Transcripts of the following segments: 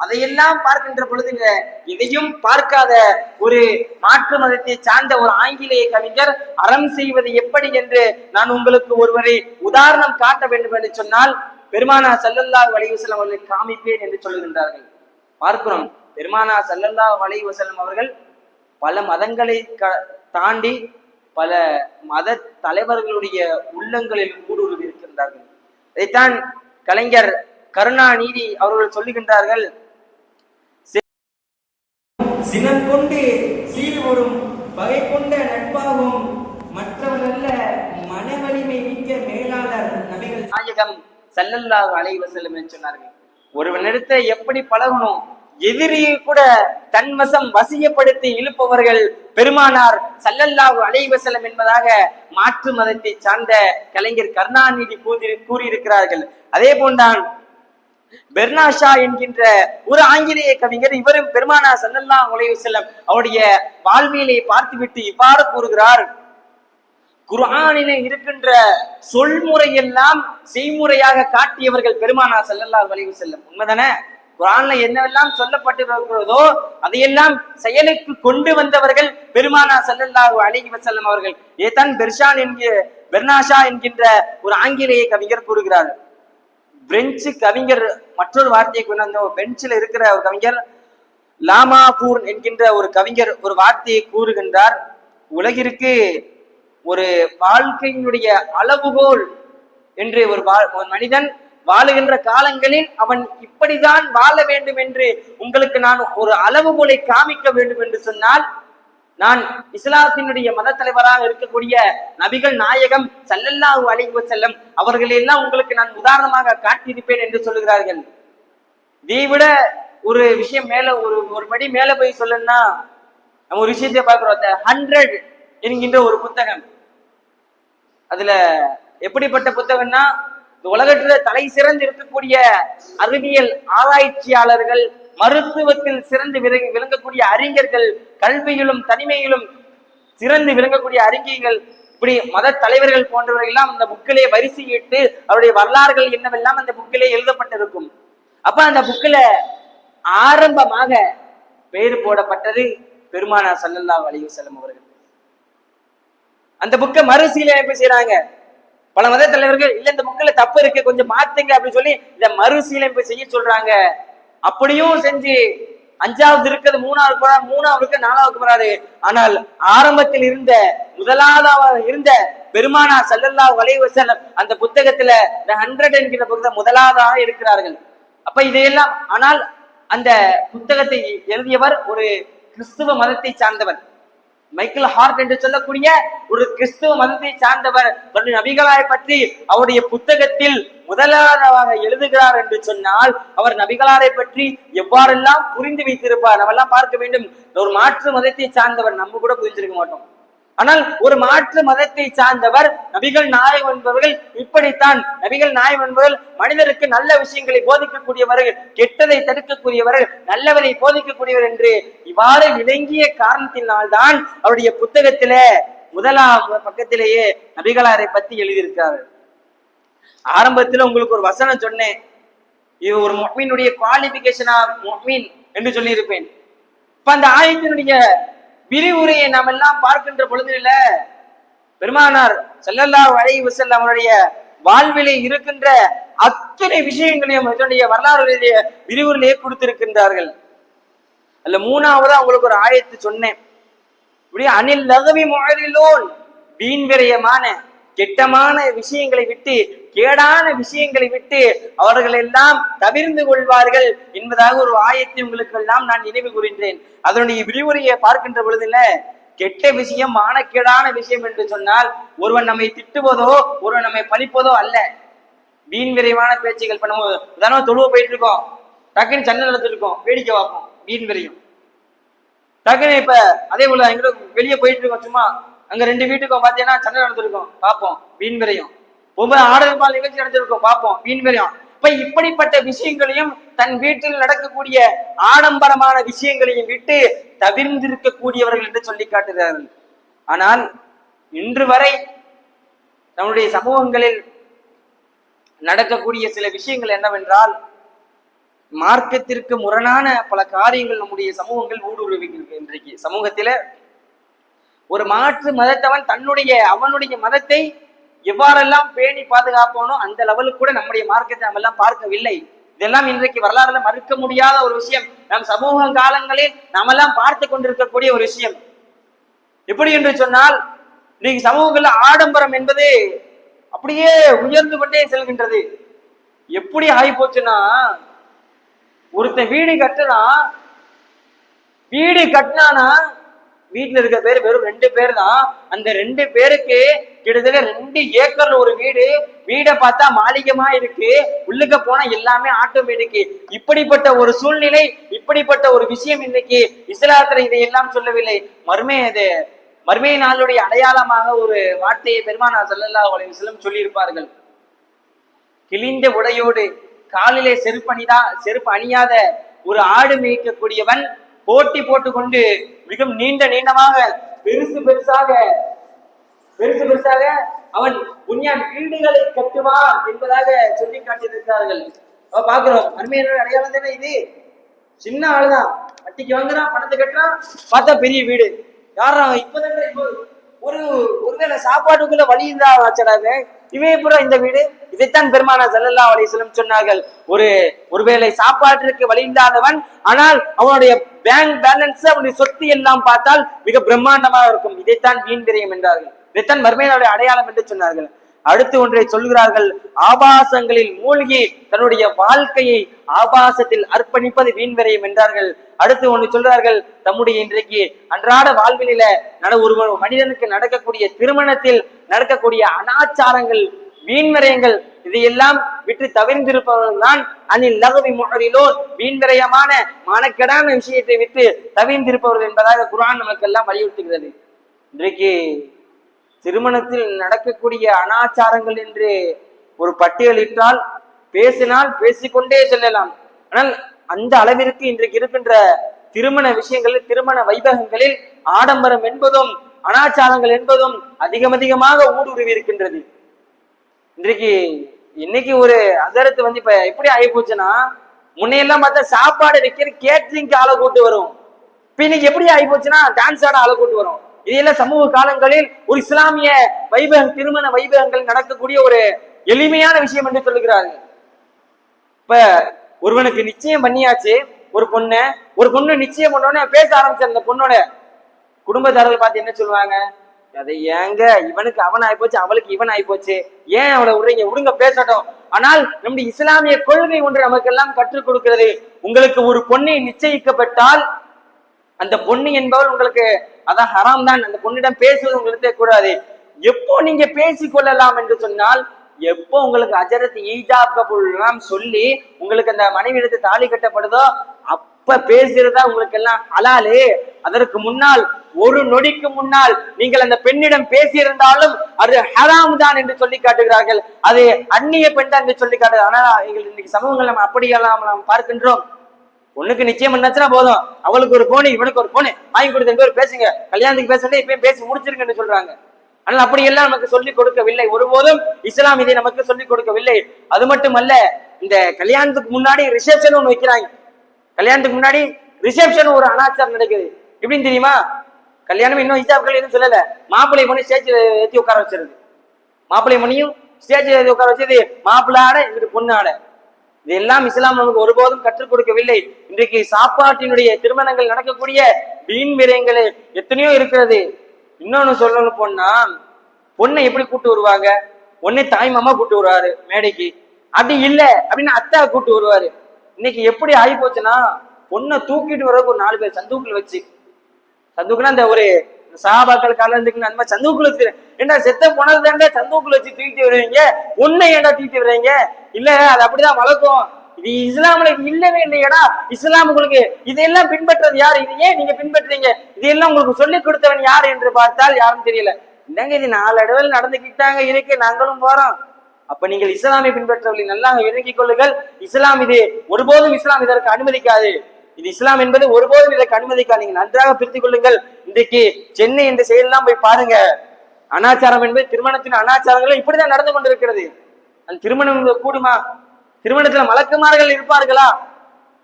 அதையெல்லாம் பார்க்கின்ற பொழுது இதையும் பார்க்காத ஒரு மாற்று மதத்தை சார்ந்த ஒரு ஆங்கிலேய கவிஞர் அறம் செய்வது எப்படி என்று நான் உங்களுக்கு ஒருவரை உதாரணம் காட்ட வேண்டும் என்று சொன்னால் பெருமானா சல்லல்லா அலைஹி அவர்களை காமிப்பேன் என்று சொல்லுகின்றார்கள். பார்க்கிறோம் பெருமானா சல்லல்லா அலைஹி அவர்கள் பல மதங்களை க- தாண்டி பல மத தலைவர்களுடைய உள்ளங்களில் ஊடுருவி இருக்கின்றார்கள் இதைத்தான் கலைஞர் கருணாநிதி அவர்கள் சொல்லுகின்றார்கள் சினம் கொண்டு சீர்வரும் பகை கொண்ட நட்பாகும் மற்றவரல்ல மனவலிமை மிக்க மேலாளர் நபிகள். நாயகம் சல்லல்லாஹு அலைஹி வஸல்லம் என்று சொன்னார்கள். ஒருவனிடத்தை எப்படி பழகணும்? எதிரியை கூட தன்வசம் வசியப்படுத்தி இழுப்பவர்கள் பெருமானார் சல்லல்லாஹு அலைவசலம் என்பதாக மாற்று மதத்தை சார்ந்த கலைஞர் கருணாநிதி கூறி கூறியிருக்கிறார்கள். அதே போன்றான் பெர்னாஷா என்கின்ற ஒரு ஆங்கிலேய கவிஞர் இவரும் பெருமானா சல்லல்லாஹு உலக செல்லம் அவருடைய வாழ்வியலை பார்த்துவிட்டு இவ்வாறு கூறுகிறார். குர்ஆனிலே இருக்கின்ற சொல்முறை எல்லாம் செய்முறையாக காட்டியவர்கள் பெருமானா செல்லல்லா வளைவு செல்லும் உண்மைதானே? குரான்ல என்னவெல்லாம் சொல்லப்பட்டிருக்கிறதோ அதையெல்லாம் செயலுக்கு கொண்டு வந்தவர்கள் பெருமானா செல்லல்லா அலைஹி வஸல்லம் அவர்கள். ஏதான் பெர்ஷான் என்கிற பெர்னாஷா என்கின்ற ஒரு ஆங்கிலேய கவிஞர் கூறுகிறார். பிரெஞ்சு கவிஞர் மற்றொரு வார்த்தையை கொண்டு வந்த பெஞ்சில் இருக்கிற ஒரு கவிஞர் லாமாபூர் என்கின்ற ஒரு கவிஞர் ஒரு வார்த்தையை கூறுகின்றார். உலகிற்கு ஒரு வாழ்க்கையினுடைய அளவுகோல் என்று ஒரு ஒரு மனிதன் வாழுகின்ற காலங்களில் அவன் இப்படிதான் வாழ வேண்டும் என்று உங்களுக்கு நான் ஒரு அளவுகோலை காமிக்க வேண்டும் என்று சொன்னால் நான் இஸ்லாத்தினுடைய மத தலைவராக இருக்கக்கூடிய நபிகள் நாயகம் சல்லல்லாஹு அலைஹி செல்லம் அவர்களை எல்லாம் உங்களுக்கு நான் உதாரணமாக காட்டியிருப்பேன் என்று சொல்லுகிறார்கள். இதை விட ஒரு விஷயம் மேல ஒரு ஒரு படி மேல போய் சொல்லணும்னா நம்ம ஒரு விஷயத்தை பார்க்கிறோம். ஹண்ட்ரட் என்கின்ற ஒரு புத்தகம். அதுல எப்படிப்பட்ட புத்தகம்னா இந்த உலகத்துல தலை சிறந்து இருக்கக்கூடிய அறிவியல் ஆராய்ச்சியாளர்கள் மருத்துவத்தில் சிறந்து விளங்க- விளங்கக்கூடிய அறிஞர்கள் கல்வியிலும் தனிமையிலும் சிறந்து விளங்கக்கூடிய அறிஞர்கள் இப்படி மத தலைவர்கள் போன்றவர்கள் எல்லாம் அந்த புக்கிலே வரிசையிட்டு அவருடைய வரலாறுகள் என்னவெல்லாம் அந்த புக்கிலே எழுதப்பட்டிருக்கும். அப்ப அந்த புக்கில் ஆரம்பமாக பெயர் போடப்பட்டது பெருமானா சல்லல்லா அலைஹி வஸல்லம் அவர்கள். அந்த புக்கை மறுசீலமைப்பு செய்யறாங்க பல மத தலைவர்கள் இல்ல இந்த புக்கில் தப்பு இருக்கு கொஞ்சம் மாத்துங்க அப்படின்னு சொல்லி இதை மறுசீலமைப்பு செய்ய சொல்றாங்க. அப்படியும் செஞ்சு அஞ்சாவது இருக்கிறது மூணாவது போறா மூணாவது இருக்க நாலாவது போறாரு. ஆனால் ஆரம்பத்தில் இருந்த முதலாவதாக இருந்த பெருமானா சல்லல்லாஹு வலைவசன் அந்த புத்தகத்துல இந்த ஹண்ட்ரட் என்கிற புத்தகம் முதலாவதாக இருக்கிறார்கள். அப்ப இதையெல்லாம் ஆனால் அந்த புத்தகத்தை எழுதியவர் ஒரு கிறிஸ்துவ மதத்தை சார்ந்தவர். மைக்கேல் ஹார்ட் என்று சொல்லக்கூடிய ஒரு கிறிஸ்துவ மதத்தை சார்ந்தவர் தன்னுடைய பற்றி அவருடைய புத்தகத்தில் முதலாளராக எழுதுகிறார் என்று சொன்னால் அவர் நபிகளாரை பற்றி எவ்வாறெல்லாம் புரிந்து வைத்திருப்பார்? நம்ம எல்லாம் பார்க்க வேண்டும். ஒரு மாற்று மதத்தை சார்ந்தவர் நம்ம கூட புரிஞ்சிருக்க மாட்டோம். ஆனால் ஒரு மாற்று மதத்தை சார்ந்தவர் நபிகள் நாயகம் என்பவர்கள் இப்படித்தான். நபிகள் நாயகம் என்பவர்கள் மனிதருக்கு நல்ல விஷயங்களை போதிக்கக்கூடியவர்கள் கெட்டதை தடுக்கக்கூடியவர்கள் நல்லவரை போதிக்கக்கூடியவர் என்று இவ்வாறு விளங்கிய காரணத்தினால்தான் அவருடைய புத்தகத்தில முதலாம் பக்கத்திலேயே நபிகளாரை பத்தி எழுதியிருக்கிறார் ஆரம்பத்துல உங்களுக்கு ஒரு வசனம் சொன்னேன். இது ஒரு மொஹ்மீனுடைய குவாலிபிகேஷனா மொஹ்மீன் என்று சொல்லியிருப்பேன். இப்ப அந்த ஆயத்தினுடைய விரிவுரையை நாம் எல்லாம் பார்க்கின்ற பொழுதில பெருமானார் செல்லல்லா வரை வஸல்லம் அவருடைய வாழ்விலே இருக்கின்ற அத்தனை விஷயங்களையும் இதனுடைய வரலாறுடைய விரிவுரையிலே கொடுத்திருக்கின்றார்கள். அல்ல மூணாவது உங்களுக்கு ஒரு ஆயத்து சொன்னேன். இப்படி அனில் லகவி முழலிலோன் வீண் விரயமான கெட்டமான விஷயங்களை விட்டு கேடான விஷயங்களை விட்டு அவர்கள் எல்லாம் தவிர்ந்து கொள்வார்கள் என்பதாக ஒரு ஆயத்தை உங்களுக்கு எல்லாம் நான் நினைவு கூறுகின்றேன். அதனுடைய விரிவுரையை பார்க்கின்ற பொழுதுல கெட்ட விஷயம் மானக்கேடான விஷயம் என்று சொன்னால் ஒருவன் நம்மை திட்டுவதோ ஒருவன் நம்மை பழிப்பதோ அல்ல. வீண் விரைவான பேச்சுகள் பண்ணும்போது தானோ தொழுவ போயிட்டு இருக்கோம் டக்குன்னு சண்டை நடத்திருக்கோம் வேடிக்கை பார்ப்போம். வீண் விரையும். டக்குன்னு இப்ப அதே போல எங்களுக்கு வெளியே போயிட்டு இருக்கோம் சும்மா. அங்க ரெண்டு வீட்டுக்கும் பாத்தீங்கன்னா சண்டை நடந்திருக்கும். பார்ப்போம். வீண் விரையும். ஒவ்வொரு ஆடல் பால் நிகழ்ச்சி நடந்திருக்கும். பார்ப்போம். வீண் விரையும். இப்ப இப்படிப்பட்ட விஷயங்களையும் தன் வீட்டில் நடக்கக்கூடிய ஆடம்பரமான விஷயங்களையும் விட்டு தவிர்ந்திருக்கக்கூடியவர்கள் என்று சொல்லி காட்டுகிறார்கள். ஆனால் இன்று வரை நம்முடைய சமூகங்களில் நடக்கக்கூடிய சில விஷயங்கள் என்னவென்றால் மார்க்கத்திற்கு முரணான பல காரியங்கள் நம்முடைய சமூகங்கள் ஊடுருவிக்கிறது இன்றைக்கு. சமூகத்தில ஒரு மாற்று மதத்தவன் தன்னுடைய அவனுடைய மதத்தை எவ்வாறெல்லாம் பேணி பாதுகாப்பானோ அந்த லெவலுக்கு கூட நம்முடைய மார்க்கத்தை நம்ம எல்லாம் பார்க்கவில்லை. இதெல்லாம் இன்றைக்கு வரலாறுல மறுக்க முடியாத ஒரு விஷயம். நம் சமூக காலங்களில் நாம எல்லாம் பார்த்து கொண்டிருக்கக்கூடிய ஒரு விஷயம். எப்படி என்று சொன்னால் இன்னைக்கு சமூகங்கள்ல ஆடம்பரம் என்பது அப்படியே உயர்ந்து கொண்டே செல்கின்றது. எப்படி ஆகி போச்சுன்னா ஒருத்தன் வீடு கட்டுனா வீடு கட்டினானா வீட்டுல இருக்க பேர் வெறும் ரெண்டு பேர் தான் அந்த ரெண்டு பேருக்கு கிட்டத்தட்ட ரெண்டு ஏக்கர்ல ஒரு வீடு. வீடை பார்த்தா மாளிகமா இருக்கு. உள்ளுக்க போனா எல்லாமே ஆட்டோமேட்டிக் இப்படிப்பட்ட ஒரு சூழ்நிலை இப்படிப்பட்ட ஒரு விஷயம் இன்னைக்கு இஸ்லாத்துல இதையெல்லாம் சொல்லவில்லை. மறுமே அது. மறுமை நாளுடைய அடையாளமாக ஒரு வார்த்தையை பெருமானா ஸல்லல்லாஹு அலைஹி சொல்லியிருப்பார்கள். கிழிந்த உடையோடு காலிலே செருப்பு அணிதா செருப்பு அணியாத ஒரு ஆடு மேய்க்கக்கூடியவன் போட்டி போட்டுக்கொண்டு மிகவும் நீண்ட நீண்டமாக பெருசு பெருசாக பெருசு பெருசாக அவன் புண்ணியான் வீடுகளை கட்டுவான் என்பதாக சொல்லி காட்டியிருக்கிறார்கள். அப்ப பாக்குறோம் அருமையான அடையாளம் தானே இது? சின்ன ஆளுதான். வட்டிக்கு வாங்குறான் பணத்தை கட்டுறான். பார்த்தா பெரிய வீடு. யாரா இப்பதான் இப்போ ஒரு ஒருவேளை சாப்பாட்டுக்குள்ள வழி இருந்தா வச்சடாவே இவே பூரா இந்த வீடு. இதைத்தான் பெருமானா சல்லல்லா அலிஸ்லம் சொன்னார்கள். ஒரு ஒருவேளை சாப்பாட்டிற்கு வழி இல்லாதவன் ஆனால் அவனுடைய பேங்க் பேலன்ஸ் அவனுடைய சொத்து எல்லாம் பார்த்தால் மிக பிரம்மாண்டமாக இருக்கும். இதைத்தான் வீண் விரயம் என்றார்கள். இதைத்தான் மர்மையினுடைய அடையாளம் என்று சொன்னார்கள். அடுத்து ஒன்றை சொல்கிறார்கள் ஆபாசங்களில் மூழ்கி தன்னுடைய வாழ்க்கையை ஆபாசத்தில் அர்ப்பணிப்பது வீண் விரயம் என்றார்கள். அடுத்து ஒன்று சொல்றார்கள் தம்முடைய இன்றைக்கு அன்றாட வாழ்வில நட ஒரு மனிதனுக்கு நடக்கக்கூடிய திருமணத்தில் நடக்கக்கூடிய அனாச்சாரங்கள் வீண்விரயங்கள் இதையெல்லாம் விட்டு தவிர்ந்திருப்பவர்கள் தான் அனில் லகுவி முகரிலோர் வீண்விரயமான மானக்கெடான விஷயத்தை விட்டு தவிர்ந்திருப்பவர்கள் என்பதாக குரான் நமக்கு எல்லாம் வலியுறுத்துகிறது. இன்றைக்கு திருமணத்தில் நடக்கக்கூடிய அனாச்சாரங்கள் என்று ஒரு பட்டியலிட்டால் பேசினால் பேசிக்கொண்டே செல்லலாம். ஆனால் அந்த அளவிற்கு இன்றைக்கு இருக்கின்ற திருமண விஷயங்களில் திருமண வைபகங்களில் ஆடம்பரம் என்பதும் அனாச்சாரங்கள் என்பதும் அதிகம் அதிகமாக ஊடுருவி இருக்கின்றது. இன்றைக்கு இன்னைக்கு ஒரு அசரத்து வந்து இப்ப எப்படி ஆகி போச்சுன்னா முன்னையெல்லாம் பார்த்தா சாப்பாடு வைக்கிற கேட்டரிங்க்கு ஆளை கூட்டு வரும். இப்ப இன்னைக்கு எப்படி ஆகி போச்சுன்னா டான்ஸ் ஆட ஆளை கூட்டு வரும். இதெல்லாம் சமூக காலங்களில் ஒரு இஸ்லாமிய வைபக திருமண வைபகங்கள் நடக்கக்கூடிய ஒரு எளிமையான விஷயம் என்று சொல்லுகிறார்கள். இப்ப ஒருவனுக்கு நிச்சயம் பண்ணியாச்சு ஒரு பொண்ணு ஒரு பொண்ணு நிச்சயம் பண்ணோடனே பேச ஆரம்பிச்ச அந்த பொண்ணோட குடும்பத்தாரர்கள் பார்த்து என்ன சொல்லுவாங்க? அதை ஏங்க இவனுக்கு அவன் ஆயிப்போச்சு அவளுக்கு இவன் ஆயிப்போச்சு ஏன் அவளை விடுறீங்க? விடுங்க பேசட்டும். ஆனால் நம்முடைய இஸ்லாமிய கொள்கை ஒன்று நமக்கெல்லாம் கற்றுக் கொடுக்கிறது. உங்களுக்கு ஒரு பொண்ணை நிச்சயிக்கப்பட்டால் அந்த பொண்ணு என்பவள் உங்களுக்கு அதான் ஹராம் தான். அந்த பொண்ணிடம் பேசுவது உங்களுக்கு கூடாது எப்போ நீங்க பேசிக்கொள்ளலாம் என்று சொன்னால் எப்போ உங்களுக்கு அஜரத் ஈஜாப் எல்லாம் சொல்லி உங்களுக்கு அந்த மனைவி எடுத்து தாலி கட்டப்படுதோ அப்ப பேசுறதா உங்களுக்கு எல்லாம் ஹலாலு. அதற்கு முன்னால் ஒரு நொடிக்கு முன்னால் நீங்கள் அந்த பெண்ணிடம் பேசியிருந்தாலும் அது ஹராம் தான் என்று சொல்லி காட்டுகிறார்கள். அது அந்நிய பெண் தான் என்று சொல்லி காட்டுகிறார் ஆனா எங்கள் இன்னைக்கு சமூகங்கள் நம்ம அப்படியெல்லாம் நாம் பார்க்கின்றோம். உனக்கு நிச்சயம் பண்ணாச்சுன்னா போதும். அவளுக்கு ஒரு போனு இவனுக்கு ஒரு போனு வாங்கி கொடுத்து பேர் பேசுங்க. கல்யாணத்துக்கு பேசுறதே இப்பயும் பேசி முடிச்சிருங்கன்னு சொல்றாங்க. ஆனால் அப்படியெல்லாம் நமக்கு சொல்லிக் கொடுக்கவில்லை. ஒருபோதும் இஸ்லாம் இதை நமக்கு சொல்லிக் கொடுக்கவில்லை. அது மட்டுமல்ல இந்த கல்யாணத்துக்கு முன்னாடி ரிசப்ஷன் ஒன்று வைக்கிறாங்க. கல்யாணத்துக்கு முன்னாடி ரிசப்ஷன் ஒரு அனாச்சாரம் நடக்குது. எப்படின்னு தெரியுமா? கல்யாணம் இன்னும் ஹிஜாப்கள் எதுவும் சொல்லல. மாப்பிள்ளை பொண்ணு ஸ்டேஜ் ஏற்றி உட்கார வச்சிருது. மாப்பிள்ளை பொண்ணையும் ஸ்டேஜ் ஏற்றி உட்கார வச்சது மாப்பிள்ளை ஆட இது பொண்ணு ஆட இதெல்லாம் இஸ்லாம் நமக்கு ஒருபோதும் கற்றுக் கொடுக்கவில்லை. இன்றைக்கு சாப்பாட்டினுடைய திருமணங்கள் நடக்கக்கூடிய வீண் விரயங்கள் எத்தனையோ இருக்கிறது. இன்னொன்னு சொல்லணும் போனா பொண்ணை எப்படி கூட்டு வருவாங்க? ஒன்னே தாய் மாமா கூட்டு வருவாரு மேடைக்கு. அப்படி இல்ல அப்படின்னு அத்தா கூட்டு வருவாரு. இன்னைக்கு எப்படி ஆகி போச்சுன்னா பொண்ணை தூக்கிட்டு வர்றதுக்கு ஒரு நாலு பேர் சந்தூக்கில் வச்சு சந்தூக்குன்னா அந்த ஒரு சாபாக்கள் கலந்துக்கு அந்த மாதிரி சந்தூக்குல வச்சு ஏண்டா செத்த போனது தாண்டா சந்தூக்குல வச்சு தூக்கிட்டு வருவீங்க உன்னை ஏண்டா தூக்கிட்டு வர்றீங்க இல்ல அது அப்படிதான் வளர்க்கும். இது இஸ்லாம்ல இல்லவே இல்லையடா. இஸ்லாம் உங்களுக்கு இதையெல்லாம் பின்பற்றது யாரு? இது ஏன் நீங்க பின்பற்றுறீங்க இதெல்லாம் உங்களுக்கு சொல்லி கொடுத்தவன் யார் என்று பார்த்தால் யாரும் தெரியல. என்னங்க இது நாலு இடவில் நடந்துக்கிட்டாங்க இருக்கு நாங்களும் போறோம். அப்ப நீங்கள் இஸ்லாமை பின்பற்றவில்லை. நல்லா இறங்கிக் கொள்ளுங்கள். இஸ்லாம் இது ஒருபோதும் இஸ்லாம் இதற்கு அனுமதிக்காது. இது இஸ்லாம் என்பது ஒருபோதும் இதற்கு அனுமதிக்காது நீங்க நன்றாக பிரித்துக் கொள்ளுங்கள். இன்றைக்கு சென்னை என்ற செயலெல்லாம் போய் பாருங்க. அனாச்சாரம் என்பது திருமணத்தின் அனாச்சாரங்களும் இப்படிதான் நடந்து கொண்டிருக்கிறது. அந்த திருமணம் என்பது கூடுமா? திருமணத்துல மலக்குமார்கள் இருப்பார்களா?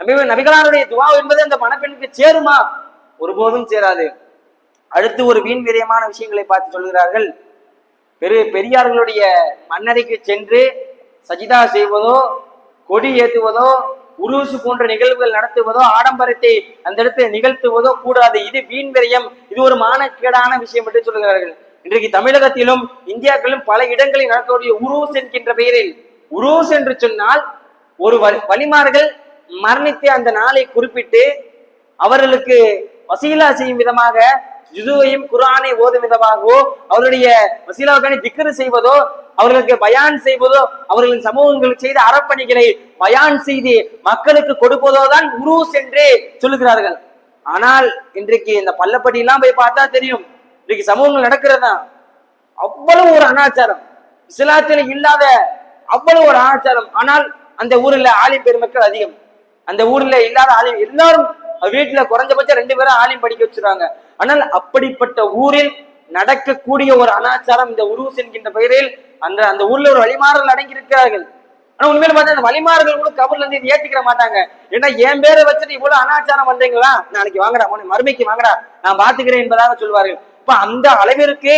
நபி நபிகளாருடைய துவா என்பது அந்த மணப்பெண்ணுக்கு சேருமா? ஒருபோதும் சேராது. அடுத்து ஒரு வீண் விரயமான விஷயங்களை பார்த்து சொல்கிறார்கள். பெரு பெரியார்களுடைய மன்னரைக்கு சென்று சஜிதா செய்வதோ கொடி ஏற்றுவதோ உருசு போன்ற நிகழ்வுகள் நடத்துவதோ ஆடம்பரத்தை அந்த இடத்துல நிகழ்த்துவதோ கூடாது. இது வீண் விரயம். இது ஒரு மானக்கேடான விஷயம் என்று சொல்கிறார்கள். இன்றைக்கு தமிழகத்திலும் இந்தியாக்களிலும் பல இடங்களில் நடக்கக்கூடிய உருஸ் என்கின்ற பெயரில். உருஸ் என்று சொன்னால் ஒரு வழி- வழிமார்கள் மரணித்து அந்த நாளை குறிப்பிட்டு அவர்களுக்கு வசீலா செய்யும் விதமாக ஜுதுவையும் குர்ஆனை ஓதும் விதமாகவோ அவருடைய வசீலாவுக்கான திக்கரு செய்வதோ அவர்களுக்கு பயான் செய்வதோ அவர்களின் சமூகங்களுக்கு செய்த அறப்பணிகளை பயான் செய்து மக்களுக்கு கொடுப்பதோ தான் உருஸ் என்று சொல்லுகிறார்கள். ஆனால் இன்றைக்கு இந்த பள்ளப்பட்டி எல்லாம் போய் பார்த்தா தெரியும். இன்றைக்கு சமூகங்கள் நடக்கிறதா? அவ்வளவு ஒரு அனாச்சாரம். இஸ்லாத்தில் இல்லாத அவ்வளவு ஒரு அனாச்சாரம். ஆனால் அந்த ஊர்ல ஆலிம் பெருமக்கள் அதிகம். அந்த ஊர்ல இல்லாத ஆலிம் எல்லாரும் வீட்டுல குறைஞ்சபட்சம் ரெண்டு பேரும் ஆலிம் படிக்க வச்சிருக்காங்க ஆனால் அப்படிப்பட்ட ஊரில் நடக்கக்கூடிய ஒரு அனாச்சாரம் இந்த உருவஸ் என்கின்ற பெயரில் அந்த அந்த ஊர்ல ஒரு வழிமாறல் அடங்கி இருக்கிறார்கள் ஆனா உண்மையில பார்த்தா அந்த வழிமாறுகள் கூட கபர்ல இருந்து இது ஏத்துக்கிற மாட்டாங்க. ஏன்னா என் பேரை வச்சுட்டு இவ்வளவு அனாச்சாரம் பண்றீங்களா? நாளைக்கு வாங்கடா உனக்கு மறுமைக்கு வாங்கடா நான் பாத்துக்கிறேன் என்பதாக சொல்வார்கள் இப்ப அந்த அளவிற்கு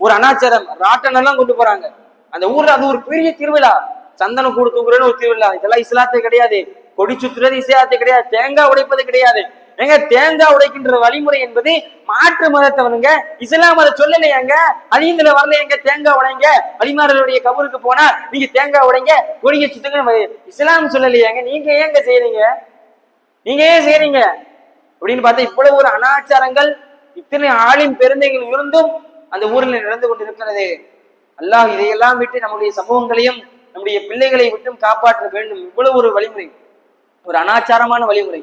ஒரு அனாச்சாரம் ராட்டன் எல்லாம் கொண்டு போறாங்க. அந்த ஊர்ல அது ஒரு பெரிய திருவிழா. சந்தனம் கூடு தூக்குறேன்னு ஒரு திருவிழா. இதெல்லாம் இஸ்லாத்தை கிடையாது. கொடி சுத்துறது இஸ்லாத்தை கிடையாது. தேங்காய் உடைப்பது கிடையாது. ஏங்க தேங்காய் உடைக்கின்ற வழிமுறை என்பது மாற்று மதத்தவனுங்க இஸ்லாம் அதை சொல்லலையாங்க? அதிகத்துல வரலையாங்க தேங்காய் உடைங்க. வழிமாறலுடைய கபருக்கு போனா நீங்க தேங்காய் உடைங்க கொடிய சுத்தங்க. இஸ்லாம் சொல்லலையாங்க? நீங்க ஏங்க செய்யறீங்க நீங்க ஏன் செய்யறீங்க அப்படின்னு பார்த்தா இவ்வளவு ஒரு அனாச்சாரங்கள் இத்தனை ஆளின் பெருந்தைகள் இருந்தும் அந்த ஊரில் நடந்து கொண்டிருக்கிறது. அல்லாஹ் இதையெல்லாம் விட்டு நம்முடைய சமூகங்களையும் நம்முடைய பிள்ளைகளை விட்டும் காப்பாற்ற வேண்டும். இவ்வளவு ஒரு வழிமுறை ஒரு அனாச்சாரமான வழிமுறை.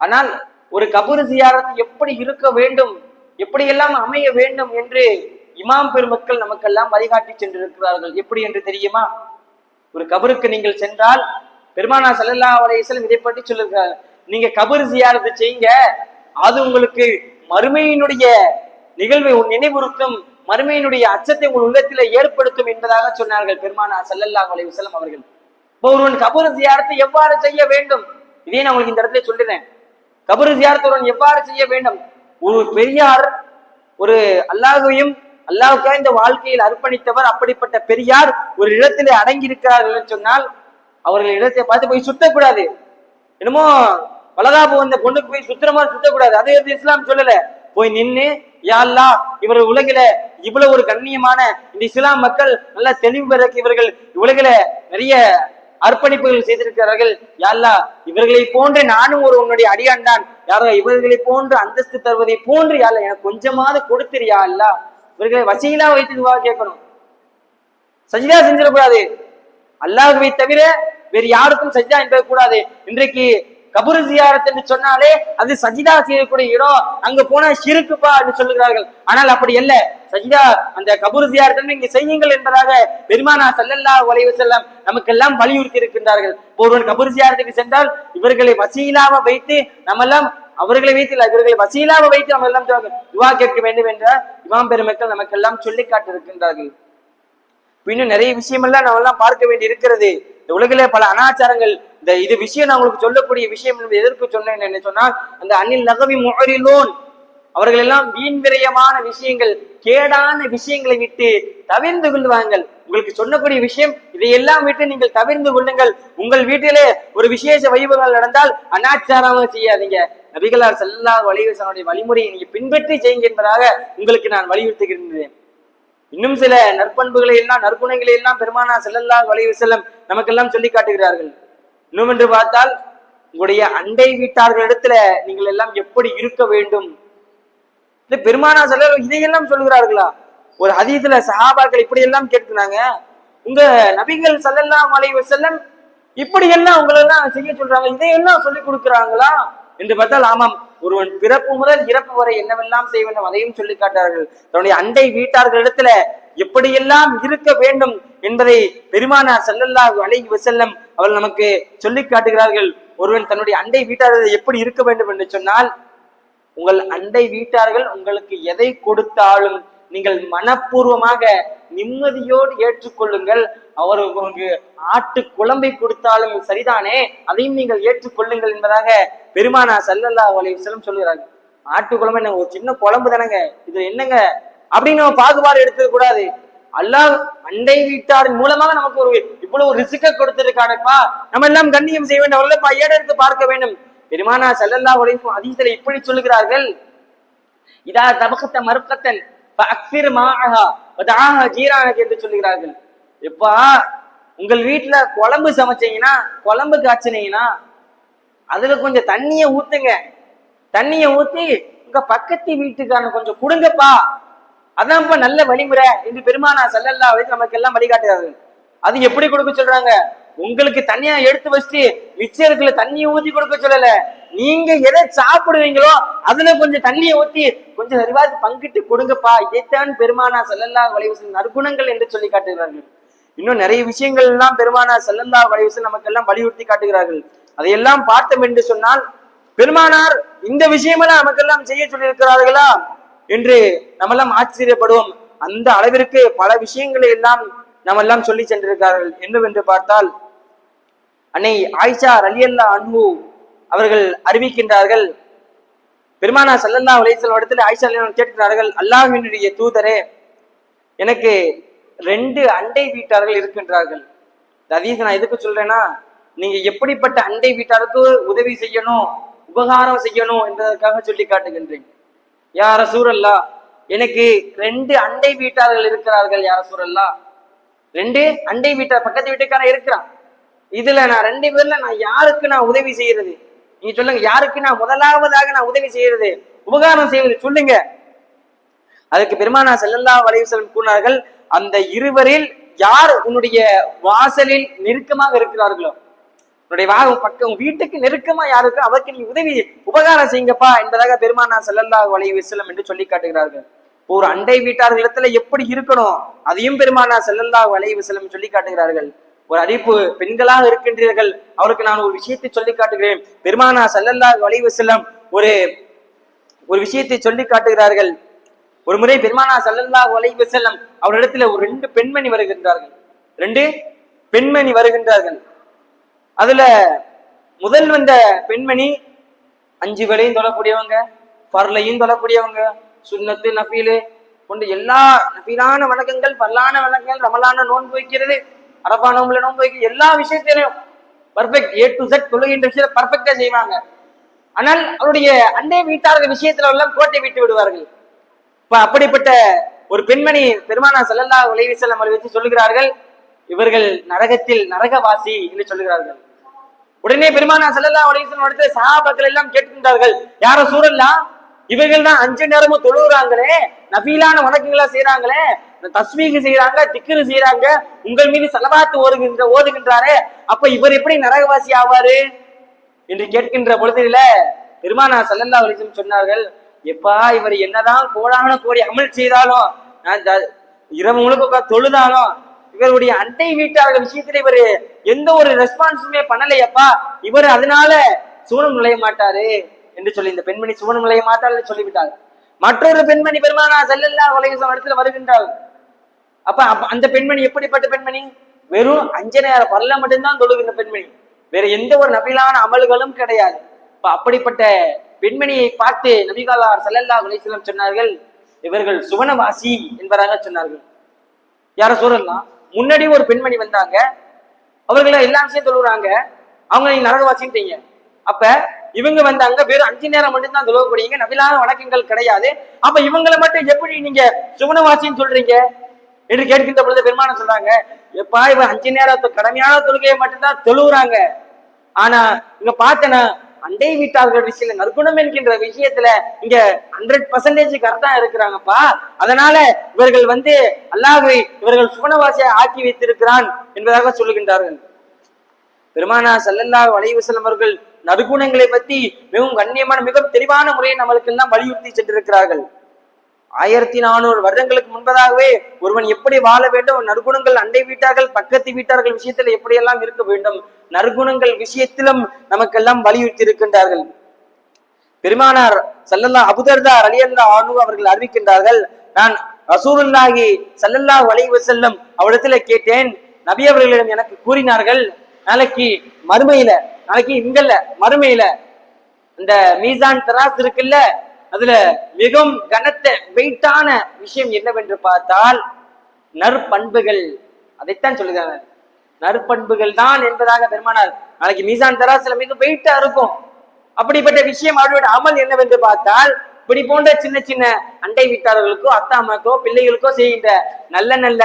ஆனால் ஒரு கபரு ஜியாரத் எப்படி இருக்க வேண்டும் எப்படியெல்லாம் அமைய வேண்டும் என்று இமாம் பெருமக்கள் நமக்கெல்லாம் வழிகாட்டி சென்றிருக்கிறார்கள். எப்படி என்று தெரியுமா? ஒரு கபருக்கு நீங்கள் சென்றால் பெருமானா செல்லல்லா அலைஹி இதை பற்றி சொல்லுகிறார். நீங்க கபர் ஜியாரத்து செய்யுங்க. அது உங்களுக்கு மறுமையினுடைய நிகழ்வை உன் நினைவுறுத்தும் மறுமையினுடைய அச்சத்தை உங்கள் உள்ளத்திலே ஏற்படுத்தும் என்பதாக சொன்னார்கள் பெருமானா ஸல்லல்லாஹு அலைஹி அவர்கள். இப்போ ஒருவன் கபர் ஜியாரத்தை எவ்வாறு செய்ய வேண்டும்? இதே நான் உங்களுக்கு இந்த இடத்துல சொல்லுறேன் கபரு ஜியாரத்தை எவ்வாறு செய்ய வேண்டும்? ஒரு பெரியார் ஒரு அல்லாஹையும் அல்லாவுக்காக இந்த வாழ்க்கையில் அர்ப்பணித்தவர் அப்படிப்பட்ட பெரியார் ஒரு இடத்திலே அடங்கி இருக்கிறார்கள் சொன்னால் அவர்கள் இடத்தை பார்த்து போய் சுத்தக்கூடாது. என்னமோ வளகாப்பு வந்த பொண்ணுக்கு போய் சுத்துற மாதிரி சுத்தக்கூடாது. அது எது இஸ்லாம் சொல்லல. போய் நின்று யா இவர் உலகில இவ்வளவு ஒரு கண்ணியமான இந்த இஸ்லாம் மக்கள் நல்ல தெளிவு பெறக்கு இவர்கள் உலகில நிறைய அர்ப்பணிப்புகள் செய்திருக்கிறார்கள். யா இவர்களை போன்று நானும் ஒரு உன்னுடைய அடியான் தான். யாரோ இவர்களை போன்று அந்தஸ்து தருவதை போன்று யாழ்ல எனக்கு கொஞ்சமாவது கொடுத்துறியா அல்லா. இவர்களை வசீலா வைத்து துவா கேட்கணும். சஜிதா செஞ்சிடக்கூடாது. அல்லாஹுவை தவிர வேறு யாருக்கும் சஜிதா என்பது கூடாது. இன்றைக்கு கபுரு ஜியாரத் என்று சொன்னாலே அது சஜிதா செய்யக்கூடிய இடம். அங்க போனா சிறுக்குப்பா என்று சொல்லுகிறார்கள். ஆனால் அப்படி அல்ல. சஜிதா அந்த கபுரு ஜியாரத்தை இங்க செய்யுங்கள் என்பதாக பெருமானா ஸல்லல்லாஹு அலைஹி செல்லம் நமக்கெல்லாம் வலியுறுத்தி இருக்கின்றார்கள். ஒருவன் கபுரு ஜியாரத்துக்கு சென்றால் இவர்களை வசீலாக வைத்து நம்மெல்லாம் அவர்களை வைத்து இவர்களை வசீலாக வைத்து நம்ம எல்லாம் துவா கேட்க வேண்டும் என்ற இமாம் பெருமக்கள் நமக்கெல்லாம் சொல்லி காட்டிருக்கின்றார்கள் இன்னும் நிறைய விஷயமெல்லாம் நம்ம எல்லாம் பார்க்க வேண்டி இருக்கிறது. இந்த உலகிலே பல அனாச்சாரங்கள் இந்த இது விஷயம் நான் உங்களுக்கு சொல்லக்கூடிய விஷயம் என்பது எதற்கு சொன்னேன் என்ன சொன்னால் அந்த அணில் நகவி முகரிலோன் அவர்கள் எல்லாம் வீண் விரயமான விஷயங்கள் கேடான விஷயங்களை விட்டு தவிர்ந்து கொள்வாங்கள் உங்களுக்கு சொன்னக்கூடிய விஷயம் இதையெல்லாம் விட்டு நீங்கள் தவிர்ந்து கொள்ளுங்கள். உங்கள் வீட்டிலே ஒரு விசேஷ வைபவங்கள் நடந்தால் அனாச்சாரமாக செய்யாதீங்க. நபிகளார் செல்லா வலியுறுத்தனுடைய வழிமுறையை நீங்க பின்பற்றி செய்யுங்க என்பதாக உங்களுக்கு நான் வலியுறுத்துகின்றேன். இன்னும் சில நற்பண்புகளை எல்லாம் நற்குணங்களை எல்லாம் பெருமானா செல்லல்லா அலைஹி செல்லம் நமக்கெல்லாம் சொல்லி காட்டுகிறார்கள். இன்னும் என்று பார்த்தால் உங்களுடைய அண்டை வீட்டார்களிடத்துல நீங்கள் எல்லாம் எப்படி இருக்க வேண்டும்? இந்த பெருமானா செல்ல இதையெல்லாம் சொல்லுகிறார்களா? ஒரு ஹதீஸ்ல சஹாபாக்கள் இப்படி எல்லாம் கேட்கிறாங்க. உங்க நபிகள் செல்லெல்லாம் அலைஹி செல்லம் இப்படி எல்லாம் உங்களெல்லாம் செய்ய சொல்றாங்க இதையெல்லாம் சொல்லி கொடுக்குறாங்களா? என்று பார்த்தால் ஆமாம். ஒருவன் பிறப்பு முதல் இறப்பு வரை என்னவெல்லாம் செய்ய வேண்டும் அதையும் சொல்லி காட்டார்கள் தன்னுடைய அண்டை வீட்டார்களிடத்துல எப்படியெல்லாம் இருக்க வேண்டும் என்பதை பெருமானார் செல்லல்லா அழகி வஸல்லம் அவர்கள் நமக்கு சொல்லி காட்டுகிறார்கள். ஒருவன் தன்னுடைய அண்டை வீட்டார்கள் எப்படி இருக்க வேண்டும் என்று சொன்னால் உங்கள் அண்டை வீட்டார்கள் உங்களுக்கு எதை கொடுத்தாலும் நீங்கள் மனப்பூர்வமாக நிம்மதியோடு ஏற்றுக்கொள்ளுங்கள். அவர் உங்களுக்கு ஆட்டு குழம்பை கொடுத்தாலும் சரிதானே? அதையும் நீங்கள் ஏற்றுக்கொள்ளுங்கள் என்பதாக பெருமானா சல்லல்லா அலைஹி சொல்லுகிறார்கள் ஆட்டு குழம்பு என்ன? ஒரு சின்ன குழம்பு தானங்க. இது என்னங்க? அப்படின்னு நம்ம பாகுபாடு எடுத்துக்க கூடாது. அல்லாஹ் அண்டை வீட்டாரின் மூலமாக நமக்கு ஒரு இவ்வளவு ரிசுக்க கொடுத்திருக்காருப்பா. நம்ம எல்லாம் கண்ணியம் செய்ய வேண்டும். அவர்களப்பா ஏடெடுத்து பார்க்க வேண்டும்? பெருமானா செல்லல்லா அலைஹி அதீசில இப்படி சொல்லுகிறார்கள். இதா தபகத்த மறுக்கத்தன் ஜீரானக்கு என்று சொல்லுகிறார்கள். எப்பா உங்கள் வீட்டுல குழம்பு சமைச்சீங்கன்னா குழம்பு காய்ச்சினீங்கன்னா அதுல கொஞ்சம் தண்ணிய ஊத்துங்க. தண்ணிய ஊத்தி உங்க பக்கத்து வீட்டுக்காரன் கொஞ்சம் கொடுங்கப்பா. அதான்ப்பா நல்ல வழிமுறை என்று பெருமானா சல்லல்லா வயசு நமக்கு எல்லாம் வழிகாட்டுறாரு அது எப்படி கொடுக்க சொல்றாங்க? உங்களுக்கு தனியா எடுத்து வச்சுட்டு மிச்சம் இருக்குல்ல தண்ணியை ஊத்தி கொடுக்க சொல்லல. நீங்க எதை சாப்பிடுவீங்களோ அதுல கொஞ்சம் தண்ணியை ஊத்தி கொஞ்சம் சரிவாது பங்கிட்டு கொடுங்கப்பா. இதைத்தான் பெருமானா செல்லல்லா வளைவசன் நற்குணங்கள் என்று சொல்லி காட்டுகிறார்கள். இன்னும் நிறைய விஷயங்கள் எல்லாம் பெருமானா செல்லல்லா வளைவசன் நமக்கு எல்லாம் வலியுறுத்தி காட்டுகிறார்கள். அதையெல்லாம் பார்த்தோம் என்று சொன்னால் பெருமானார் இந்த விஷயமெல்லாம் நமக்கெல்லாம் செய்ய சொல்லியிருக்கிறார்களா? என்று நம்மெல்லாம் ஆச்சரியப்படுவோம். அந்த அளவிற்கு பல விஷயங்களை எல்லாம் நம்ம எல்லாம் சொல்லி சென்றிருக்கிறார்கள். என்னவென்று பார்த்தால் அன்னை ஆயிஷா ரலியல்லா அன்பு அவர்கள் அறிவிக்கின்றார்கள் பெருமானா சல்லல்லா அலைசல் இடத்துல ஆயிஷா கேட்கிறார்கள் அல்லாஹினுடைய தூதரே எனக்கு ரெண்டு அண்டை வீட்டார்கள் இருக்கின்றார்கள். இந்த நான் எதுக்கு சொல்றேன்னா நீங்க எப்படிப்பட்ட அண்டை வீட்டாருக்கு உதவி செய்யணும் உபகாரம் செய்யணும் என்பதற்காக சொல்லி காட்டுகின்றேன். யார சூரல்லா எனக்கு ரெண்டு அண்டை வீட்டார்கள் இருக்கிறார்கள் யார சூரல்லா ரெண்டு அண்டை வீட்டார் பக்கத்து வீட்டுக்காரன் இருக்கிறான். இதுல நான் ரெண்டு பேர்ல நான் யாருக்கு நான் உதவி செய்யறது? நீங்க சொல்லுங்க யாருக்கு நான் முதலாவதாக நான் உதவி செய்யறது? உபகாரம் செய்வது சொல்லுங்க. அதுக்கு பெருமானா செல்லல்லா வலைவசலம் கூறினார்கள் அந்த இருவரில் யார் உன்னுடைய வாசலில் நெருக்கமாக இருக்கிறார்களோ? உன்னுடைய வா பக்கம் உன் வீட்டுக்கு நெருக்கமா யாருக்கு? அவருக்கு நீ உதவி உபகாரம் செய்யுங்கப்பா என்பதாக பெருமானா செல்லல்லா வலைவசலம் என்று சொல்லி காட்டுகிறார்கள். ஒரு அண்டை வீட்டார்களிடத்துல எப்படி இருக்கணும்? அதையும் பெருமானா செல்லல்லா செல்லம் சொல்லி காட்டுகிறார்கள். ஒரு அறிவிப்பு பெண்களாக இருக்கின்றீர்கள். அவருக்கு நான் ஒரு விஷயத்தை சொல்லி காட்டுகிறேன். பெருமானா செல்லல்லா வளைவு செல்லம் ஒரு ஒரு விஷயத்தை சொல்லி காட்டுகிறார்கள். ஒரு முறை பெருமானா செல்லல்லா வளைவு செல்லம் அவரிடத்துல ஒரு ரெண்டு பெண்மணி வருகின்றார்கள். ரெண்டு பெண்மணி வருகின்றார்கள். அதுல முதல் வந்த பெண்மணி அஞ்சு வேலையும் தொழக்கூடியவங்க பர்லையும் தொழக்கூடியவங்க சுண்ணத்து நஃபீலு கொண்டு எல்லா நஃபீலான வணக்கங்கள் பல்லான வணக்கங்கள் ரமலான நோன்பு வைக்கிறது அரபா நோம்புல நோன்பு வைக்கிறது எல்லா விஷயத்திலையும் பர்ஃபெக்ட் ஏ டு செட் தொழுகின்ற விஷயத்தை பர்ஃபெக்டா செய்வாங்க. ஆனால் அவருடைய அண்டை வீட்டார்கள் விஷயத்துல எல்லாம் கோட்டை விட்டு விடுவார்கள். இப்ப அப்படிப்பட்ட ஒரு பெண்மணி பெருமானா செல்லல்லா உலகி செல்லம் வச்சு சொல்லுகிறார்கள் இவர்கள் நரகத்தில் நரகவாசி என்று சொல்லுகிறார்கள். உடனே பெருமானா செல்லல்லா உலகி அடுத்து இடத்துல எல்லாம் கேட்கின்றார்கள் யார சூழல்லா இவர்கள் தான் அஞ்சு நேரமும் தொழுகிறாங்களே நபீலான வணக்கங்களா செய்யறாங்களே தஸ்மீக செய்யறாங்க திக்ரு செய்யறாங்க உங்கள் மீது செலவாத்து ஓதுகின்ற ஓதுகின்றாரே அப்ப இவர் எப்படி நரகவாசி ஆவாரு? என்று கேட்கின்ற பொழுதில பெருமானா சல்லல்லா அலிசம் சொன்னார்கள் எப்பா இவர் என்னதான் கோடான கோடி அமல் செய்தாலும் நான் இரவு முழுக்க தொழுதாலும் இவருடைய அண்டை வீட்டார்கள் விஷயத்துல இவர் எந்த ஒரு ரெஸ்பான்ஸுமே பண்ணலையப்பா. இவர் அதனால சூனம் நுழைய மாட்டாரு என்று சொல்லி இந்த பெண்மணி சூனம் நுழைய மாட்டாள் என்று மற்றொரு பெண்மணி பெருமானா செல்லல்லா உலகம் இடத்துல வருகின்றாள். அப்ப அந்த பெண்மணி எப்படிப்பட்ட பெண்மணி? வெறும் அஞ்சனையார பல்ல மட்டும்தான் தொழுகின்ற பெண்மணி. வேற எந்த ஒரு நபிலான அமல்களும் கிடையாது. இப்ப அப்படிப்பட்ட பெண்மணியை பார்த்து நபிகாலார் சல்லல்லா உலகம் சொன்னார்கள் இவர்கள் சுவனவாசி என்பதாக சொன்னார்கள். யார சொல்லலாம் முன்னாடி ஒரு பெண்மணி வந்தாங்க. அவர்களை எல்லா விஷயம் சொல்லுறாங்க. அவங்க நீங்க நரகவாசின்றீங்க. அப்ப இவங்க வந்தாங்க வெறும் அஞ்சு நேரம் மட்டும்தான் தொழுவக்கூடியங்க நபிலான வணக்கங்கள் கிடையாது. அப்ப இவங்களை மட்டும் எப்படி நீங்க சுகுணவாசின்னு சொல்றீங்க? என்று கேட்கின்ற பொழுது பெருமானம் சொல்றாங்க எப்பா இவன் அஞ்சு நேரத்து கடமையான தொழுகையை மட்டும்தான் தொழுகிறாங்க ஆனா இங்க பார்த்தனா அண்டை வீட்டார்கள் விஷயத்துல நற்குணம் என்கின்ற விஷயத்துல இங்க ஹண்ட்ரட் பர்சன்டேஜ் கரெக்டா இருக்கிறாங்கப்பா. அதனால இவர்கள் வந்து அல்லாஹை இவர்கள் சுவனவாசியை ஆக்கி வைத்திருக்கிறான் என்பதாக சொல்லுகின்றார்கள். பெருமானா சல்லல்லா அலைஹி அவர்கள் நற்குணங்களை பத்தி மிகவும் கண்ணியமான மிக தெளிவான முறையை நம்மளுக்கு எல்லாம் வலியுறுத்தி சென்றிருக்கிறார்கள். ஆயிரத்தி நானூறு வருடங்களுக்கு முன்பதாகவே ஒருவன் எப்படி வாழ வேண்டும்? நற்குணங்கள் அண்டை வீட்டார்கள் பக்கத்து வீட்டார்கள் விஷயத்துல எப்படியெல்லாம் இருக்க வேண்டும்? நற்குணங்கள் விஷயத்திலும் நமக்கெல்லாம் வலியுறுத்தி இருக்கின்றார்கள் பெருமானார் சல்லல்லா அபுதர்தா அலியல்லா ஆனு அவர்கள் அறிவிக்கின்றார்கள் நான் ரசூலுல்லாஹி சல்லல்லா வலைவு செல்லும் அவரிடத்துல கேட்டேன். நபி அவர்களிடம் எனக்கு கூறினார்கள் நாளைக்கு மறுமையில நாளைக்கு இங்கல்ல மறுமையில இந்த மீசான் தராஸ் இருக்குல்ல அதுல மிகவும் கனத்த வெயிட்டான விஷயம் என்னவென்று பார்த்தால் நற்பண்புகள். அதைத்தான் சொல்லுகிறாங்க. நற்பண்புகள் தான் என்பதாக பெருமானார் நாளைக்கு மீசான் தராசுல மிக வெயிட்டா இருக்கும். அப்படிப்பட்ட விஷயம் அவருடைய அமல் என்னவென்று பார்த்தால் இப்படி போன்ற சின்ன சின்ன அண்டை வீட்டாளர்களுக்கோ அத்தாமாக்கோ பிள்ளைகளுக்கோ செய்கின்ற நல்ல நல்ல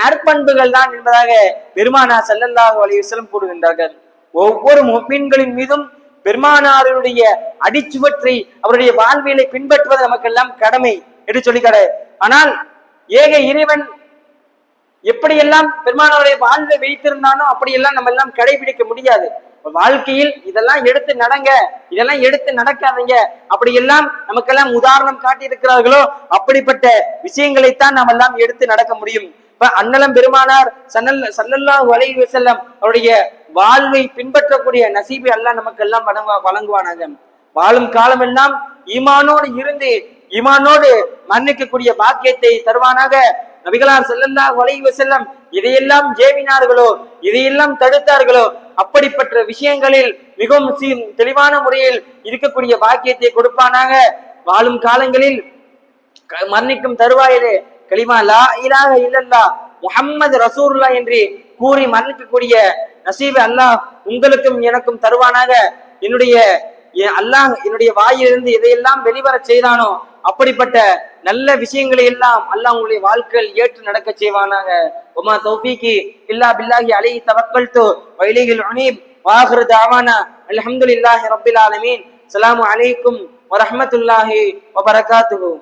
நற்பண்புகள் தான் என்பதாக பெருமானா ஸல்லல்லாஹு அலைஹி வஸல்லம் கூறுகின்றார்கள். ஒவ்வொரு மீன்களின் மீதும் பெருமானாருடைய அடிச்சுவற்றை அவருடைய வாழ்வியலை பின்பற்றுவது நமக்கெல்லாம் கடமை என்று சொல்லிக்காரு. ஆனால் ஏக இறைவன் எப்படியெல்லாம் பெருமானாருடைய வாழ்வை வைத்திருந்தானோ அப்படியெல்லாம் நம்ம எல்லாம் கடைபிடிக்க முடியாது. வாழ்க்கையில் இதெல்லாம் எடுத்து நடங்க இதெல்லாம் எடுத்து நடக்காதீங்க அப்படியெல்லாம் நமக்கெல்லாம் உதாரணம் காட்டியிருக்கிறார்களோ அப்படிப்பட்ட விஷயங்களைத்தான் நாம் எல்லாம் எடுத்து நடக்க முடியும். இப்ப அன்னலம் பெருமானார் சன்னல் சல்லல்லா வலை செல்லம் அவருடைய வாழ்வை பின்பற்றக்கூடிய நசீபை அல்லாஹ் நமக்கெல்லாம் எல்லாம் வழங்குவானாக. வாழும் காலமெல்லாம் ஈமானோடு இருந்து ஈமானோடு மன்னிக்கக்கூடிய பாக்கியத்தை தருவானாக. நபிகளார் செல்லந்தா வளைவு செல்லம் இதையெல்லாம் ஜேவினார்களோ இதையெல்லாம் தடுத்தார்களோ அப்படிப்பட்ட விஷயங்களில் மிகவும் தெளிவான முறையில் இருக்கக்கூடிய பாக்கியத்தை கொடுப்பானாக. வாழும் காலங்களில் மன்னிக்கும் மரணிக்கும் தருவாயிலே. கலிமா லா இலாக இல்லல்லா முஹம்மது ரசூர்லா என்று கூறி மன்னிக்கக்கூடிய நசீபை அல்லாஹ் உங்களுக்கும் எனக்கும் தருவானாக. என்னுடைய அல்லாஹ் என்னுடைய வாயிலிருந்து எதையெல்லாம் வெளிவரச் செய்தானோ அப்படிப்பட்ட நல்ல விஷயங்களை எல்லாம் அல்லாஹ் உங்களுடைய வாழ்க்கையில் ஏற்று நடக்க செய்வானாக. உமா தௌஃபீகி இல்லா பில்லாஹி அலை தவக்கல் தோ வைலிகில் அனீப் வாஹிரு தாவானா. அலமதுல்லாஹி ரபில் ஆலமீன். அலாம் அலைக்கும் வரமத்துல்லாஹி வபரகாத்துகும்